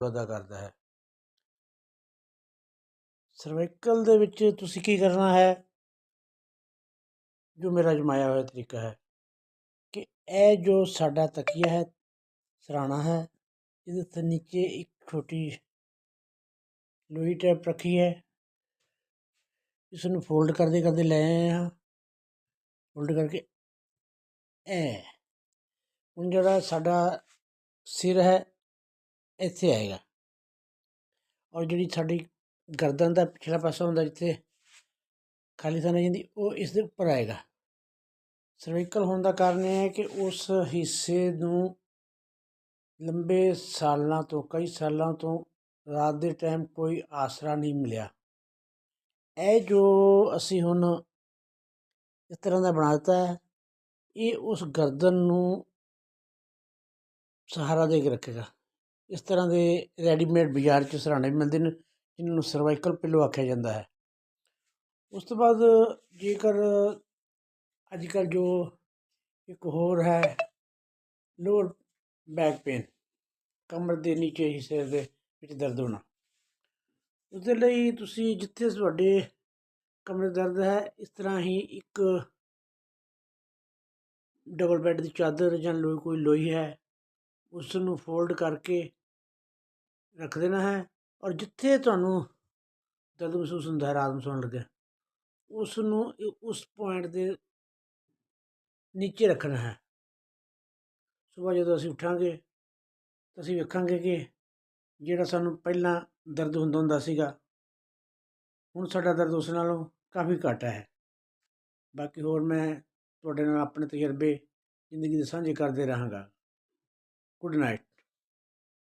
ਅਦਾ ਕਰਦਾ ਹੈ। ਸਰਵਾਈਕਲ ਦੇ ਵਿੱਚ ਤੁਸੀਂ ਕੀ ਕਰਨਾ ਹੈ? ਜੋ ਮੇਰਾ ਅਜਮਾਇਆ ਹੋਇਆ ਤਰੀਕਾ ਹੈ ਕਿ ਇਹ ਜੋ ਸਾਡਾ ਤਕੀਆ ਹੈ, ਸਰਾਣਾ ਹੈ, ਇਹਦੇ ਤੇ ਨੀਚੇ ਇੱਕ ਛੋਟੀ ਲੋਹੀ ਟੈਪ ਰੱਖੀ ਹੈ। ਇਸ ਨੂੰ ਫੋਲਡ ਕਰਦੇ ਕਰਦੇ ਲੈ ਆਏ ਹਾਂ। ਫੋਲਡ ਕਰਕੇ ਇਹ ਹੁਣ ਜਿਹੜਾ ਸਾਡਾ ਸਿਰ ਹੈ ਇੱਥੇ ਆਏਗਾ। ਔਰ ਜਿਹੜੀ ਸਾਡੀ ਗਰਦਨ ਦਾ ਪਿਛਲਾ ਪਾਸਾ ਹੁੰਦਾ ਜਿੱਥੇ ਖਾਲੀ ਥਾਂ ਰਹਿ ਜਾਂਦੀ ਉਹ ਇਸ ਦੇ ਉੱਪਰ ਆਏਗਾ। ਸਰਵਾਈਕਲ ਹੋਣ ਦਾ ਕਾਰਨ ਇਹ ਹੈ ਕਿ ਉਸ ਹਿੱਸੇ ਨੂੰ ਲੰਬੇ ਸਾਲਾਂ ਤੋਂ, ਕਈ ਸਾਲਾਂ ਤੋਂ ਰਾਤ ਦੇ ਟਾਈਮ ਕੋਈ ਆਸਰਾ ਨਹੀਂ ਮਿਲਿਆ। ਇਹ ਜੋ ਅਸੀਂ ਹੁਣ ਇਸ ਤਰ੍ਹਾਂ ਦਾ ਬਣਾ ਦਿੱਤਾ ਹੈ, ਇਹ ਉਸ ਗਰਦਨ ਨੂੰ ਸਹਾਰਾ ਦੇ ਕੇ ਰੱਖੇਗਾ। ਇਸ ਤਰ੍ਹਾਂ ਦੇ ਰੈਡੀਮੇਡ ਬਾਜ਼ਾਰ 'ਚ ਸਰਾਣੇ ਵੀ ਮਿਲਦੇ ਨੇ, ਜਿਨ੍ਹਾਂ ਨੂੰ ਸਰਵਾਈਕਲ ਪਿੱਲੋ ਆਖਿਆ ਜਾਂਦਾ ਹੈ। ਉਸ ਤੋਂ ਬਾਅਦ ਜੇਕਰ ਅੱਜ ਕੱਲ੍ਹ ਜੋ ਇੱਕ ਹੋਰ ਹੈ, ਲੋਅਰ ਬੈਕ ਪੇਨ, ਕਮਰ ਦੇ ਨੀਚੇ ਹਿੱਸੇ ਦੇ ਵਿੱਚ ਦਰਦ ਹੋਣਾ। ਉਸਦੇ ਲਈ ਤੁਸੀਂ ਜਿੱਥੇ ਤੁਹਾਡੇ ਕਮਰੇ ਦਰਦ ਹੈ, ਇਸ ਤਰ੍ਹਾਂ ਹੀ ਇੱਕ ਡਬਲ ਬੈੱਡ ਦੀ ਚਾਦਰ ਜਾਂ ਲੋਈ, ਕੋਈ ਲੋਈ ਹੈ ਉਸ ਨੂੰ ਫੋਲਡ ਕਰਕੇ ਰੱਖ ਦੇਣਾ ਹੈ ਔਰ ਜਿੱਥੇ ਤੁਹਾਨੂੰ ਦਰਦ ਮਹਿਸੂਸ ਹੁੰਦਾ ਹੈ, ਰਾਤ ਨੂੰ ਸੌਣ ਲੱਗਿਆ ਉਸ ਨੂੰ ਉਸ ਪੁਆਇੰਟ ਦੇ ਨੀਚੇ ਰੱਖਣਾ ਹੈ। ਸਵੇਰ ਜਦੋਂ ਅਸੀਂ ਉੱਠਾਂਗੇ, ਤਾਂ ਅਸੀਂ ਵੇਖਾਂਗੇ ਕਿ ਜਿਹੜਾ ਸਾਨੂੰ ਪਹਿਲਾਂ ਦਰਦ ਹੁੰਦਾ ਹੁੰਦਾ ਸੀਗਾ, ਹੁਣ ਸਾਡਾ ਦਰਦ ਉਸ ਨਾਲੋਂ ਕਾਫੀ ਘੱਟ ਹੈ। ਬਾਕੀ ਹੋਰ ਮੈਂ ਤੁਹਾਡੇ ਨਾਲ ਆਪਣੇ ਤਜਰਬੇ ਜ਼ਿੰਦਗੀ ਦੇ ਸਾਂਝੇ ਕਰਦੇ ਰਹਾਂਗਾ। Good night